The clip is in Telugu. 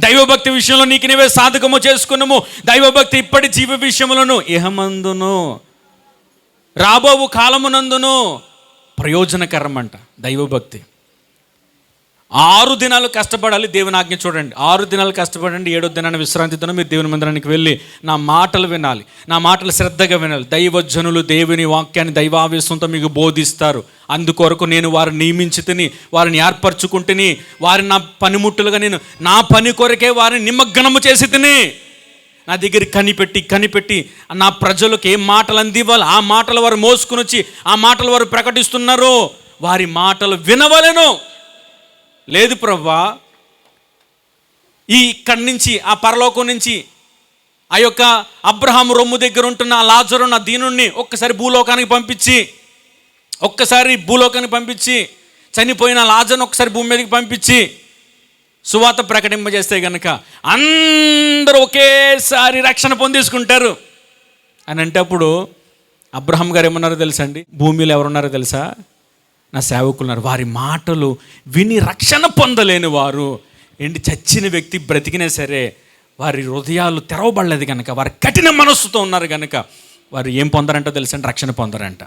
దైవభక్తి విషయంలో నీకు నీవే సాధకము చేసుకున్నాము. దైవభక్తి ఇప్పటి జీవ విషయములను ఇహమందును. రాబోవు కాలమునందును ప్రయోజనకరం అంట దైవభక్తి. ఆరు దినాలు కష్టపడాలి దేవుని ఆజ్ఞ చూడండి. ఆరు దినాలు కష్టపడండి ఏడో దినాన్ని విశ్రాంతి దినం మీరు దేవుని మందిరానికి వెళ్ళి నా మాటలు వినాలి. నా మాటలు శ్రద్ధగా వినాలి. దైవజనులు దేవుని వాక్యాన్ని దైవావేశంతో మీకు బోధిస్తారు. అందుకొరకు నేను వారిని నియమించి తిని వారిని ఏర్పరచుకుంటుని వారిని నా పనిముట్టులుగా నేను నా పని కొరకే వారిని నిమగ్నము చేసి తిని నా దగ్గర కనిపెట్టి కనిపెట్టి నా ప్రజలకు ఏం మాటలు అందివ్వాలి ఆ మాటలు వారు మోసుకుని వచ్చి ఆ మాటలు వారు ప్రకటిస్తున్నారు వారి మాటలు వినవలెను. లేదు ప్రవ్వా. ఈ ఇక్కడి నుంచి ఆ పరలోకం నుంచి ఆ యొక్క అబ్రహాం రొమ్ము దగ్గర ఉంటున్న ఆ లాజరు నా దీనుణ్ణి ఒక్కసారి భూలోకానికి పంపించి ఒక్కసారి భూలోకానికి పంపించి చనిపోయిన లాజర్ను ఒకసారి భూమి మీదకి పంపించి సువాత ప్రకటింపజేస్తే కనుక అందరూ ఒకేసారి రక్షణ పొందేసుకుంటారు. అని అంటే అప్పుడు అబ్రహం గారు ఏమన్నారో తెలుసా అండి? భూమిలో ఎవరున్నారో తెలుసా? నా సేవకులు ఉన్నారు. వారి మాటలు విని రక్షణ పొందలేని వారు ఏంటి? చచ్చిన వ్యక్తి బ్రతికినా సరే వారి హృదయాలు తెరవబడలేదు కనుక వారి కఠిన మనస్సుతో ఉన్నారు కనుక వారు ఏం పొందరంటో తెలుసండి? రక్షణ పొందరంట.